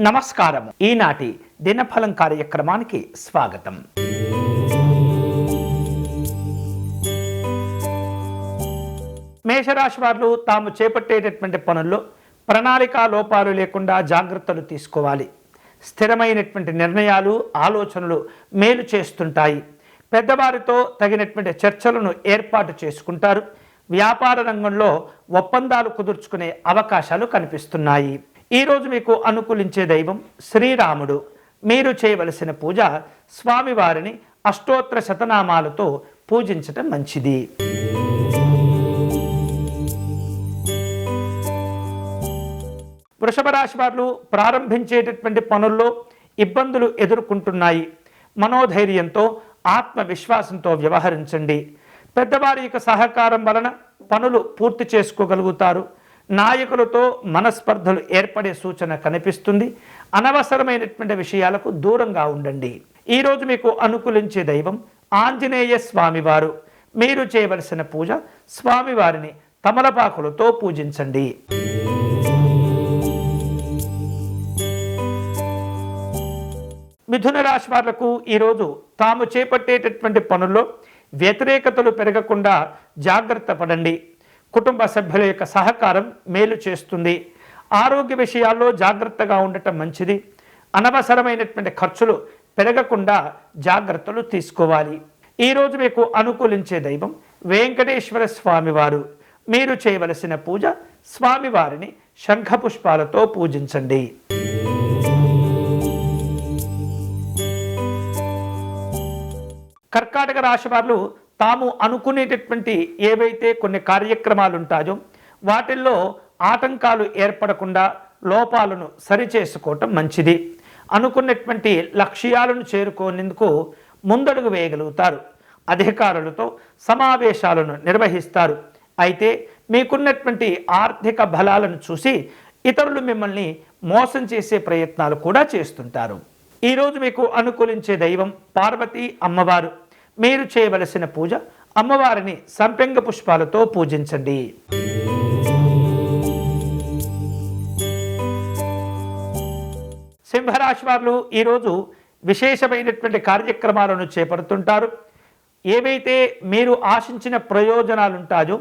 నమస్కారం ఈనాటి దినఫలం కార్యక్రమానికి స్వాగతం. మేషరాశి వారు తాము చేపట్టేటటువంటి పనుల్లో ప్రణాళికా లోపాలు లేకుండా జాగ్రత్తలు తీసుకోవాలి. స్థిరమైనటువంటి నిర్ణయాలు ఆలోచనలు మేలు చేస్తుంటాయి. పెద్దవారితో తగినటువంటి చర్చలను ఏర్పాటు చేసుకుంటారు. వ్యాపార రంగంలో ఒప్పందాలు కుదుర్చుకునే అవకాశాలు కనిపిస్తున్నాయి. ఈరోజు మీకు అనుకూలించే దైవం శ్రీరాముడు. మీరు చేయవలసిన పూజ స్వామివారిని అష్టోత్తర శతనామాలతో పూజించటం మంచిది. వృషభ రాశి వారు ప్రారంభించేటటువంటి పనుల్లో ఇబ్బందులు ఎదుర్కొంటున్నాయి. మనోధైర్యంతో ఆత్మవిశ్వాసంతో వ్యవహరించండి. పెద్దవారి యొక్క సహకారం వలన పనులు పూర్తి చేసుకోగలుగుతారు. నాయకులతో మనస్పర్ధలు ఏర్పడే సూచన కనిపిస్తుంది. అనవసరమైనటువంటి విషయాలకు దూరంగా ఉండండి. ఈరోజు మీకు అనుకూలించే దైవం ఆంజనేయ స్వామివారు. మీరు చేయవలసిన పూజ స్వామివారిని తమలపాకులతో పూజించండి. మిథున రాశి వాళ్ళకు ఈరోజు తాము చేపట్టేటటువంటి పనుల్లో వ్యతిరేకతలు పెరగకుండా జాగ్రత్త పడండి. కుటుంబ సభ్యుల యొక్క సహకారం మేలు చేస్తుంది. ఆరోగ్య విషయాల్లో జాగ్రత్తగా ఉండటం మంచిది. అనవసరమైనటువంటి ఖర్చులు పెరగకుండా జాగ్రత్తలు తీసుకోవాలి. ఈరోజు మీకు అనుకూలించే దైవం వెంకటేశ్వర స్వామివారు. మీరు చేయవలసిన పూజ స్వామివారిని శంఖపుష్పాలతో పూజించండి. కర్కాటక రాశి వారు తాము అనుకునేటటువంటి ఏవైతే కొన్ని కార్యక్రమాలు ఉంటాయో వాటిల్లో ఆటంకాలు ఏర్పడకుండా లోపాలను సరిచేసుకోవటం మంచిది. అనుకున్నటువంటి లక్ష్యాలను చేరుకునేందుకు ముందడుగు వేయగలుగుతారు. అధికారులతో సమావేశాలను నిర్వహిస్తారు. అయితే మీకున్నటువంటి ఆర్థిక బలాలను చూసి ఇతరులు మిమ్మల్ని మోసం చేసే ప్రయత్నాలు కూడా చేస్తుంటారు. ఈరోజు మీకు అనుకూలించే దైవం పార్వతీ అమ్మవారు. మీరు చేయవలసిన పూజ అమ్మవారిని సంపెంగ పుష్పాలతో పూజించండి. సింహరాశి వారు ఈరోజు విశేషమైనటువంటి కార్యక్రమాలను చేపడుతుంటారు. ఏవైతే మీరు ఆశించిన ప్రయోజనాలు ఉంటాయో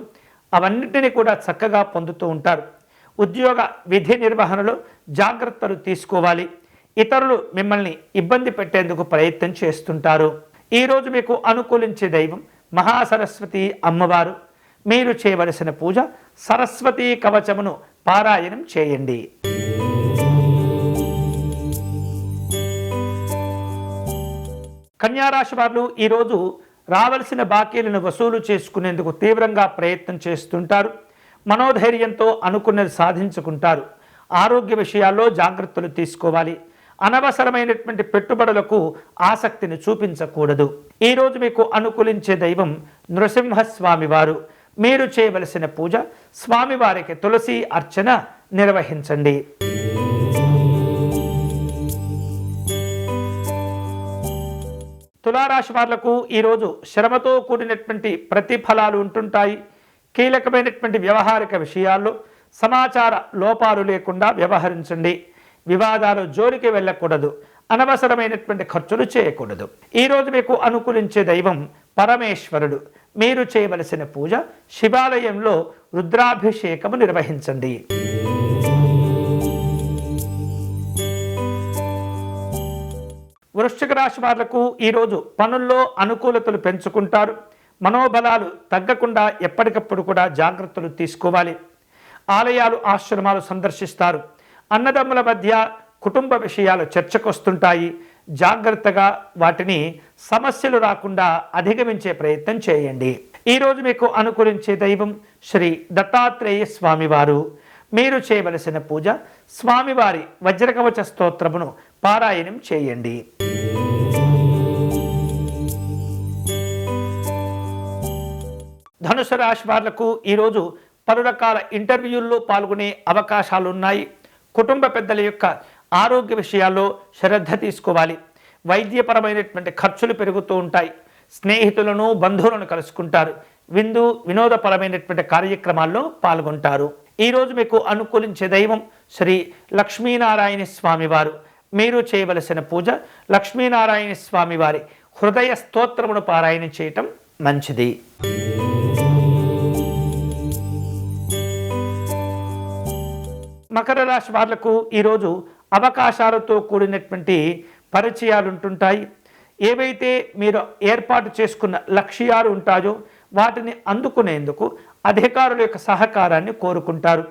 అవన్నిటిని కూడా చక్కగా పొందుతూ ఉంటారు. ఉద్యోగ విధి నిర్వహణలో జాగ్రత్తలు తీసుకోవాలి. ఇతరులు మిమ్మల్ని ఇబ్బంది పెట్టేందుకు ప్రయత్నం చేస్తుంటారు. ఈరోజు మీకు అనుకూలించే దైవం మహాసరస్వతి అమ్మవారు. మీరు చేయవలసిన పూజ సరస్వతీ కవచమును పారాయణం చేయండి. కన్యారాశి వారు ఈరోజు రావలసిన బాకీలను వసూలు చేసుకునేందుకు తీవ్రంగా ప్రయత్నం చేస్తుంటారు. మనోధైర్యంతో అనుకున్నది సాధించుకుంటారు. ఆరోగ్య విషయాల్లో జాగ్రత్తలు తీసుకోవాలి. అనవసరమైనటువంటి పెట్టుబడులకు ఆసక్తిని చూపించకూడదు. ఈరోజు మీకు అనుకూలించే దైవం నృసింహస్వామి వారు. మీరు చేయవలసిన పూజ స్వామివారికి తులసి అర్చన నిర్వహించండి. తులారాశి వాళ్ళకు ఈరోజు శ్రమతో కూడినటువంటి ప్రతిఫలాలు ఉంటుంటాయి. కీలకమైనటువంటి వ్యవహారిక విషయాల్లో సమాచార లోపాలు లేకుండా వ్యవహరించండి. వివాదాలు జోలికి వెళ్ళకూడదు. అనవసరమైనటువంటి ఖర్చులు చేయకూడదు. ఈరోజు మీకు అనుకూలించే దైవం పరమేశ్వరుడు. మీరు చేయవలసిన పూజ శివాలయంలో రుద్రాభిషేకము నిర్వహించండి. వృశ్చిక రాశి వాళ్ళకు ఈరోజు పనుల్లో అనుకూలతలు పెంచుకుంటారు. మనోబలాలు తగ్గకుండా ఎప్పటికప్పుడు కూడా జాగ్రత్తలు తీసుకోవాలి. ఆలయాలు ఆశ్రమాలు సందర్శిస్తారు. అన్నదమ్ముల మధ్య కుటుంబ విషయాలు చర్చకొస్తుంటాయి. జాగ్రత్తగా వాటిని సమస్యలు రాకుండా అధిగమించే ప్రయత్నం చేయండి. ఈరోజు మీకు అనుకూలించే దైవం శ్రీ దత్తాత్రేయ స్వామివారు. మీరు చేయవలసిన పూజ స్వామివారి వజ్రకవచ స్తోత్రమును పారాయణం చేయండి. ధనుసు రాశి వాళ్ళకు ఈరోజు పలు రకాల ఇంటర్వ్యూల్లో పాల్గొనే అవకాశాలు ఉన్నాయి కుటుంబ పెద్దల యొక్క ఆరోగ్య విషయాల్లో శ్రద్ధ తీసుకోవాలి. వైద్యపరమైనటువంటి ఖర్చులు పెరుగుతూ ఉంటాయి. స్నేహితులను బంధువులను కలుసుకుంటారు. విందు వినోదపరమైనటువంటి కార్యక్రమాల్లో పాల్గొంటారు. ఈరోజు మీకు అనుకూలించే దైవం శ్రీ లక్ష్మీనారాయణ స్వామివారు మీరు చేయవలసిన పూజ లక్ష్మీనారాయణ స్వామివారి హృదయ స్తోత్రమును పారాయణ చేయటం మంచిది. మకర రాశి వాళ్ళకు ఈరోజు అవకాశాలతో కూడినటువంటి పరిచయాలు ఉంటుంటాయి ఏవైతే మీరు ఏర్పాటు చేసుకున్న లక్ష్యాలు ఉంటాయో వాటిని అందుకునేందుకు అధికారుల యొక్క సహకారాన్ని కోరుకుంటారు.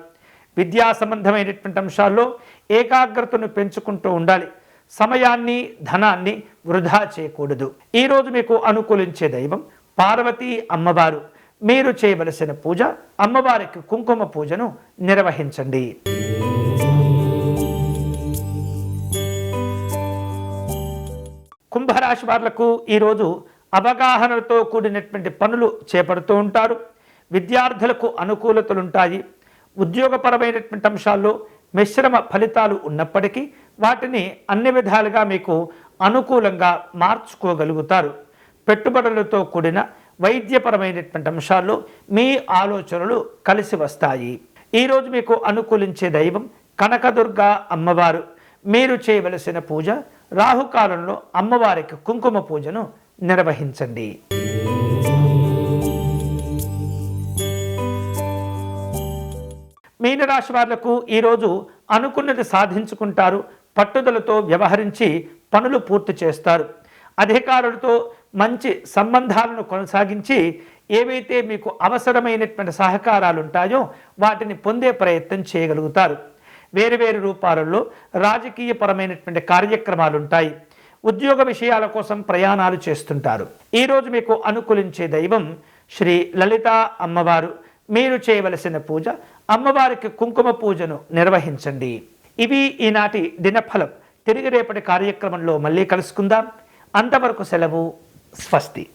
విద్యా సంబంధమైనటువంటి అంశాల్లో ఏకాగ్రతను పెంచుకుంటూ ఉండాలి. సమయాన్ని ధనాన్ని వృధా చేయకూడదు. ఈరోజు మీకు అనుకూలించే దైవం పార్వతీ అమ్మవారు. మీరు చేయవలసిన పూజ అమ్మవారికి కుంకుమ పూజను నిర్వహించండి. రాశి వాళ్ళకు ఈరోజు అవగాహనతో కూడినటువంటి పనులు చేపడుతూ ఉంటారు. విద్యార్థులకు అనుకూలతలుంటాయి. ఉద్యోగపరమైనటువంటి అంశాల్లో మిశ్రమ ఫలితాలు ఉన్నప్పటికీ వాటిని అన్ని విధాలుగా మీకు అనుకూలంగా మార్చుకోగలుగుతారు. పెట్టుబడులతో కూడిన వైద్యపరమైనటువంటి అంశాల్లో మీ ఆలోచనలు కలిసి వస్తాయి. ఈరోజు మీకు అనుకూలించే దైవం కనకదుర్గ అమ్మవారు. మీరు చేయవలసిన పూజ రాహుకాలంలో అమ్మవారికి కుంకుమ పూజను నిర్వహించండి. మీనరాశి వాళ్ళకు ఈరోజు అనుకున్నది సాధించుకుంటారు పట్టుదలతో వ్యవహరించి పనులు పూర్తి చేస్తారు. అధికారులతో మంచి సంబంధాలను కొనసాగించి ఏవైతే మీకు అవసరమైనటువంటి సహకారాలు ఉంటాయో వాటిని పొందే ప్రయత్నం చేయగలుగుతారు. వేరు వేరు రూపాలలో రాజకీయపరమైనటువంటి కార్యక్రమాలు ఉంటాయి ఉద్యోగ విషయాల కోసం ప్రయాణాలు చేస్తుంటారు. ఈరోజు మీకు అనుకూలించే దైవం శ్రీ లలిత అమ్మవారు. మీరు చేయవలసిన పూజ అమ్మవారికి కుంకుమ పూజను నిర్వహించండి. ఇవి ఈనాటి దినఫలం. తిరిగి రేపటి కార్యక్రమంలో మళ్ళీ కలుసుకుందాం. అంతవరకు సెలవు స్వస్తి.